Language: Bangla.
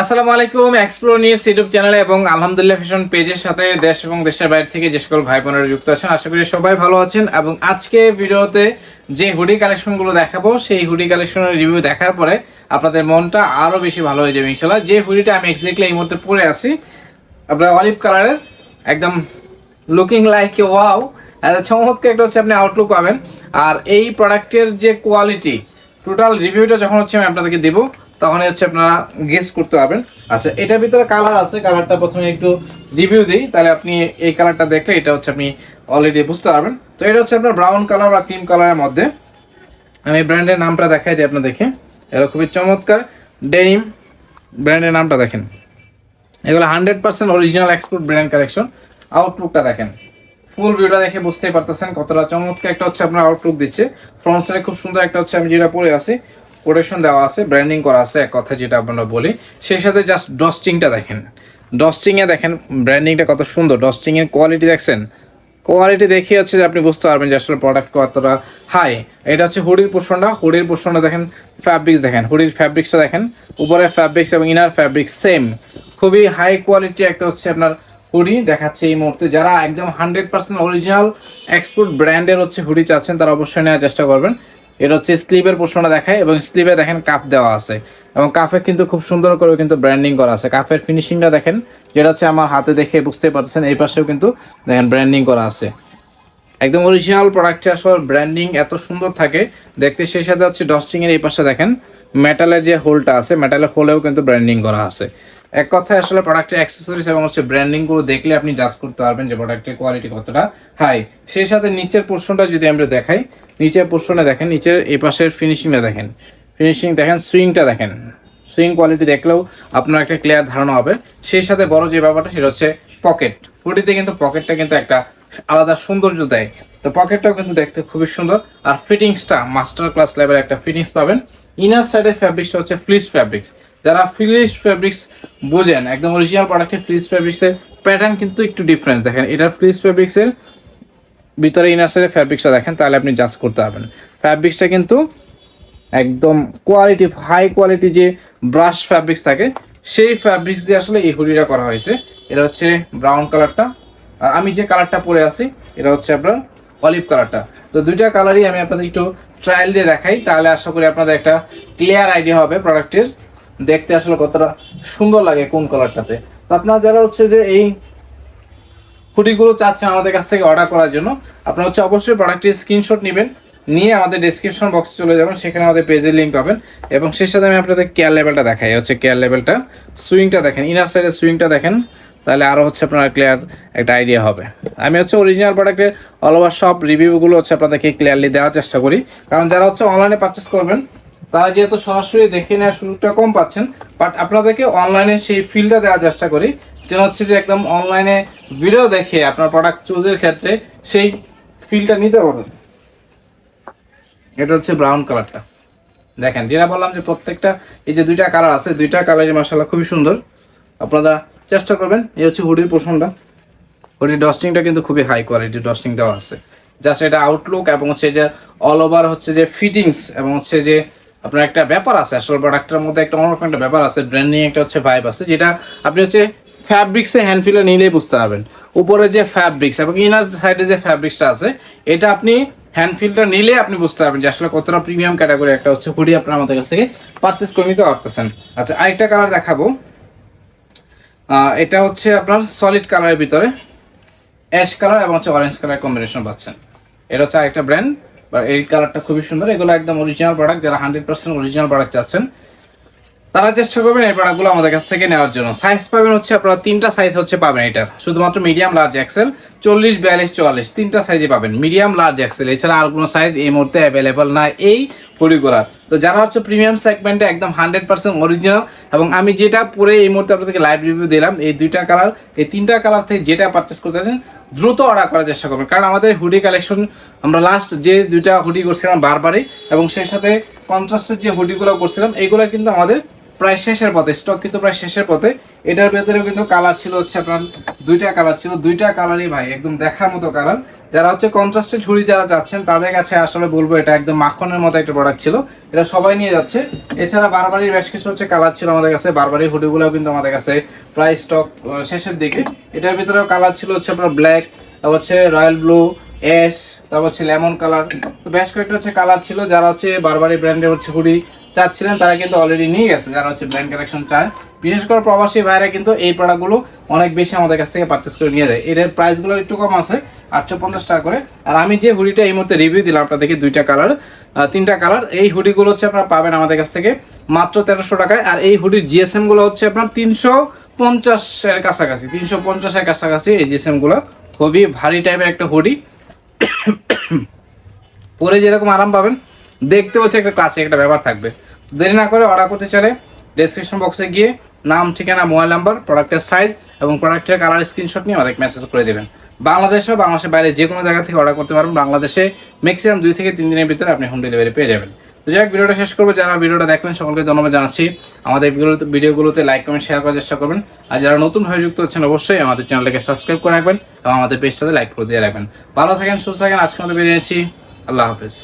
আসসালামু আলাইকুম এক্সপ্লোর নিউজ ইউটিউব চ্যানেলে এবং আলহামদুলিল্লাহ ফ্যাশন পেজের সাথে দেশ এবং দেশের বাইরে থেকে যে সকল ভাই বোনেরা যুক্ত আছেন, আশা করি সবাই ভালো আছেন। এবং আজকে ভিডিওতে যে হুডি কালেকশনগুলো দেখাবো, সেই হুডি কালেকশনের রিভিউ দেখার পরে আপনাদের মনটা আরও বেশি ভালো হয়ে যাবে ইনশাল্লাহ যে হুডিটা আমি এক্স্যাক্টলি এই মুহূর্তে পরে আছি, আপনার অলিভ কালারের একদম লুকিং লাইক ওয়াও চমৎকার একটা হচ্ছে আপনি আউটলুক পাবেন। আর এই প্রোডাক্টের যে কোয়ালিটি টোটাল রিভিউটা যখন হচ্ছে আমি আপনাদেরকে দেবো তখন হচ্ছে আপনারা গেস করতে পারবেন। আচ্ছা এটার ভিতরে কালার আছে কালারটা প্রথমে একটু রিভিউ দিই, তাহলে আপনি এই কালারটা দেখলে এটা হচ্ছে আপনি অলরেডি বুঝতে পারবেন। তো এটা হচ্ছে আপনার ব্রাউন কালার বা ক্রিম কালারের মধ্যে। আমি ব্র্যান্ডের নামটা দেখাই দিই আপনার দেখে এটা খুবই চমৎকার। ডেনিম ব্র্যান্ডের নামটা দেখেন। এগুলো hundred percent original export brand collection আউটলুকটা দেখেন। ফুল ভিউটা দেখে বুঝতেই পারতেছেন কতটা চমৎকার একটা হচ্ছে আপনার আউটলুক দিচ্ছে। ফ্রন্ট সাইডে খুব সুন্দর একটা হচ্ছে আমি যেটা পরে আছি। কোটেশন দেওয়া আছে ব্র্যান্ডিং করা আছে, এক কথা যেটা আপনারা বলি। সেই সাথে জাস্ট ডস্টিংটা দেখেন। ডস্টিংয়ে দেখেন ব্র্যান্ডিংটা কত সুন্দর। ডস্টিংয়ের কোয়ালিটি দেখছেন? কোয়ালিটি দেখে হচ্ছে যে আপনি বুঝতে পারবেন যে আসলে প্রোডাক্ট কতটা হাই এটা হচ্ছে হুডির পোষণটা। হুডির পোষণটা দেখেন ফ্যাব্রিক্স দেখেন। হুডির ফ্যাব্রিক্সটা দেখেন। উপরে ফ্যাব্রিক্স এবং ইনার ফ্যাব্রিক্স সেম খুবই হাই কোয়ালিটি একটা হচ্ছে আপনার হুডি দেখাচ্ছে এই মুহূর্তে। যারা একদম হান্ড্রেড পার্সেন্ট অরিজিনাল এক্সপোর্ট ব্র্যান্ডের হচ্ছে হুডি চাচ্ছেন, তারা অবশ্যই নেওয়ার চেষ্টা করবেন। এটা হচ্ছে স্লিভের পোর্শনটা দেখায় এবং স্লিভে দেখেন কাপ দেওয়া আছে। এবং কাফে কিন্তু খুব সুন্দর করে কিন্তু ব্র্যান্ডিং করা আছে। কাফের ফিনিশিংটা দেখেন, যেটা হচ্ছে আমার হাতে দেখে বুঝতে পারছেন এই পাশেও কিন্তু দেখেন ব্র্যান্ডিং করা আছে। একদম অরিজিনাল প্রোডাক্টে আসলে ব্র্যান্ডিং এত সুন্দর থাকে, দেখতে সেই সাথে হচ্ছে ডস্টিং এর এই পাশে দেখেন মেটালের যে হোলটা আছে মেটালের হোলেও কিন্তু ব্র্যান্ডিং করা আছে। এক কথায় আসলে প্রোডাক্টের অ্যাক্সেসরিজ এবং হচ্ছে ব্র্যান্ডিংগুলো দেখলে আপনি জাজ করতে পারবেন যে প্রোডাক্টের কোয়ালিটি কতটা হাই সেই সাথে নিচের পোর্শনটা যদি আমরা দেখাই, নিচের পোর্শনে দেখেন, নিচের এই পাশের ফিনিশিংটা দেখেন। ফিনিশিং দেখেন সুইংটা দেখেন। সুইং কোয়ালিটি দেখলেও আপনার একটা ক্লিয়ার ধারণা হবে। সেই সাথে বড় যে ব্যাপারটা, সেটা হচ্ছে পকেট হুডিতে কিন্তু পকেটটা কিন্তু একটা আলাদা সৌন্দর্য দেয়। তো পকেটটাও কিন্তু দেখতে খুবই সুন্দর। আর ফিটিংসটা মাস্টার ক্লাস লেভেল একটা ফিটিংস পাবেন। ইনার সাইডের ফ্যাব্রিক্সটা হচ্ছে ফ্লিস ফ্যাব্রিক্স যারা ফ্লিস ফ্যাব্রিক্স বোঝেন, একদম অরিজিনাল প্রোডাক্টের ফ্লিস ফ্যাব্রিক্সের প্যাটার্ন কিন্তু একটু ডিফারেন্স দেখেন। এটার ফ্লিস ফ্যাব্রিক্সের ভিতরে ইনার সাইডের ফ্যাব্রিক্সটা দেখেন, তাহলে আপনি জাজ করতে পারবেন। ফ্যাব্রিক্সটা কিন্তু একদম কোয়ালিটি হাই কোয়ালিটি যে ব্রাশ ফ্যাব্রিক্স থাকে, সেই ফ্যাব্রিক্স দিয়ে আসলে এই হুডিটা করা হয়েছে। এটা হচ্ছে ব্রাউন কালারটা আর আমি যে কালারটা পরে আছি, এটা হচ্ছে আপনার অলিভ কালারটা তো দুইটা কালারই আমি আপনাদের একটু ট্রায়াল দিয়ে দেখাই, তাহলে আশা করি আপনাদের একটা ক্লিয়ার আইডিয়া হবে প্রোডাক্টের দেখতে আসলে কতটা সুন্দর লাগে কোন কালারটাতে। তো আপনারা যারা হচ্ছে যে এই হুডিগুলো চাচ্ছেন আমাদের কাছ থেকে অর্ডার করার জন্য, আপনারা হচ্ছে অবশ্যই প্রোডাক্টের স্ক্রিনশট নেবেন, নিয়ে আমাদের ডেসক্রিপশন বক্সে চলে যাবেন, সেখানে আমাদের পেজের লিঙ্ক পাবেন এবং সেই সাথে আমি আপনাদের কেয়ার লেভেলটা দেখাই, হচ্ছে কেয়ার লেভেলটা সুইংটা দেখেন ইনার সাইডের সুইংটা দেখেন, তাহলে আরও হচ্ছে আপনার ক্লিয়ার একটা আইডিয়া হবে। আমি হচ্ছে অরিজিনাল প্রোডাক্টের অল ওভার সব রিভিউগুলো হচ্ছে আপনাদেরকে ক্লিয়ারলি দেওয়ার চেষ্টা করি, কারণ যারা হচ্ছে অনলাইনে পারচেস করবেন তারা যেহেতু সরাসরি দেখে নেওয়ার সুযোগটা কম পাচ্ছেন বাট আপনাদেরকে অনলাইনে সেই ফিলটা দেওয়ার চেষ্টা করি। যেন হচ্ছে যে একদম অনলাইনে ভিডিও দেখে আপনার প্রোডাক্ট চুজের ক্ষেত্রে সেই ফিলটা নিতে পারবেন। এটা হচ্ছে ব্রাউন কালারটা দেখেন, যেটা বললাম যে প্রত্যেকটা, এই যে দুইটা কালার আছে, দুইটা কালারের মশালা খুবই সুন্দর। আপনারা চেষ্টা করবেন, এই হচ্ছে হুডির পোষণটা হুডির ডস্টিংটা কিন্তু খুবই হাই কোয়ালিটির ডস্টিং দেওয়া আছে। জাস্ট এটা আউটলুক এবং হচ্ছে যে অল ওভার হচ্ছে যে ফিটিংস এবং হচ্ছে যে আপনার একটা ব্যাপার আছে, আসলে প্রোডাক্টের মধ্যে একটা অন্যরকম একটা ব্যাপার আছে ব্র্যান্ডিং একটা হচ্ছে ভাইব আছে, যেটা আপনি হচ্ছে ফ্যাব্রিক্সে হ্যান্ড ফিলে নিলেই বুঝতে পারবেন। উপরে যে ফ্যাব্রিক্স এবং ইনার সাইডে যে ফ্যাব্রিক্সটা আছে, এটা আপনি হ্যান্ড ফিলটা নিলে আপনি বুঝতে পারবেন যে আসলে কতটা প্রিমিয়াম ক্যাটাগরি একটা হচ্ছে হুডি আপনার আমাদের কাছ থেকে পারচেস করে নিতে পারতেছেন। আচ্ছা আরেকটা কালার দেখাবো। এটা হচ্ছে আপনার সলিড কালারের ভিতরে অ্যাশ কালার এবং হচ্ছে অরেঞ্জ কালার কম্বিনেশন পাচ্ছেন। এটা হচ্ছে আরেকটা ব্র্যান্ড বা এই কালারটা খুবই সুন্দর। এগুলো একদম অরিজিনাল প্রোডাক্ট যারা হান্ড্রেড পার্সেন্ট অরিজিনাল প্রোডাক্ট চাচ্ছেন, তারা চেষ্টা করবেন এই প্রোডাক্টগুলো আমাদের কাছ থেকে নেওয়ার জন্য। সাইজ পাবেন হচ্ছে আপনারা তিনটা সাইজ হচ্ছে পাবেন এটার শুধুমাত্র মিডিয়াম লার্জ এক্সেল চল্লিশ, বিয়াল্লিশ, চুয়াল্লিশ। তিনটা সাইজে পাবেন। মিডিয়াম লার্জ এক্সেল এছাড়া আর কোনো সাইজ এই মুহূর্তে অ্যাভেলেবল না এই পরিগুলার তো যারা হচ্ছে প্রিমিয়াম সেগমেন্টে একদম হান্ড্রেড পার্সেন্ট অরিজিনাল এবং আমি যেটা পরে এই মুহূর্তে আপনাদেরকে লাইভ রিভিউ দিলাম, এই দুইটা কালার এই তিনটা কালার থেকে যেটা পারচেস করতে চান দ্রুত অর্ডার করার চেষ্টা করবেন। কারণ আমাদের হুডি কালেকশন আমরা লাস্ট যে দুইটা হুডি করছিলাম বারবারই, এবং সেই সাথে কন্ট্রাস্টের যে হুডিগুলো করছিলাম এইগুলো কিন্তু আমাদের প্রায় শেষের পথে স্টক কিন্তু প্রায় শেষের পথে। এটার ভেতরেও কিন্তু কালার ছিল হচ্ছে আপনার দুইটা কালার ছিল, দুইটা কালারই ভাই, একদম দেখার মতো কালার যারা হচ্ছে কন্ট্রাস্টেড হুডি যারা যাচ্ছেন, তাদের কাছে আসলে বলব এটা একদম মাখনের মতো একটা প্রোডাক্ট ছিল। এটা সবাই নিয়ে যাচ্ছে। এছাড়া বারবারই বেশ কিছু হচ্ছে কালার ছিল আমাদের কাছে। বারবারই হুডিগুলোও কিন্তু আমাদের কাছে প্রায় স্টক শেষের দিকে। এটার ভিতরেও কালার ছিল হচ্ছে আপনার ব্ল্যাক তারপর হচ্ছে রয়্যাল ব্লু অ্যাশ তারপর হচ্ছে লেমন কালার তো বেশ কয়েকটা হচ্ছে কালার ছিল যারা হচ্ছে বারবারই ব্র্যান্ডের হচ্ছে হুডি চাচ্ছিলেন, তারা কিন্তু অলরেডি নিয়ে গেছে, যারা হচ্ছে ব্র্যান্ড কালেকশন চায়। বিশেষ করে প্রবাসী ভাইরা কিন্তু এই প্রোডাক্টগুলো অনেক বেশি আমাদের কাছ থেকে পারচেস করে নিয়ে যায়। এদের প্রাইসগুলো একটু কম আছে, আটশো পঞ্চাশ টাকা করে। আর আমি যে হুডিটা এই মুহূর্তে রিভিউ দিলাম আপনাদেরকে দুইটা কালার তিনটা কালার এই হুডিগুলো হচ্ছে আপনারা পাবেন আমাদের কাছ থেকে মাত্র তেরোশো টাকায়। আর এই হুডির জিএসএমগুলো হচ্ছে আপনার তিনশো পঞ্চাশের কাছাকাছি, তিনশো পঞ্চাশের কাছাকাছি এই জিএসএমগুলো। খুবই ভারী টাইপের একটা হুডি পরে যেরকম আরাম পাবেন দেখতে হচ্ছে একটা ক্লাসে একটা ব্যাপার থাকবে। দেরি না করে অর্ডার করতে চাইলে ডেসক্রিপশন বক্সে গিয়ে নাম, ঠিকানা মোবাইল নাম্বার প্রোডাক্টের সাইজ এবং প্রোডাক্টের কালার স্ক্রিনশট নিয়ে আমাদের মেসেজ করে দেবেন। বাংলাদেশে বাংলাদেশের বাইরে যে কোনো জায়গা থেকে অর্ডার করতে পারবেন। বাংলাদেশে ম্যাক্সিমাম দুই থেকে তিন দিনের ভিতরে আপনি হোম ডেলিভারি পেয়ে যাবেন। তো যাই হোক, ভিডিওটা শেষ করব। যারা ভিডিওটা দেখবেন, সকলকে ধন্যবাদ জানাচ্ছি। আমাদের ভিডিওগুলোতে লাইক কমেন্ট শেয়ার করার চেষ্টা করবেন। আর যারা নতুন হয়ে যুক্ত হচ্ছেন, অবশ্যই আমাদের চ্যানেলটাকে সাবস্ক্রাইব করে রাখবেন এবং আমাদের পেজটাতে লাইক করে দিয়ে রাখবেন। ভালো থাকেন, সুস্থ থাকেন। আজকে আমাদের বেরিয়েছি আল্লাহ হাফিজ।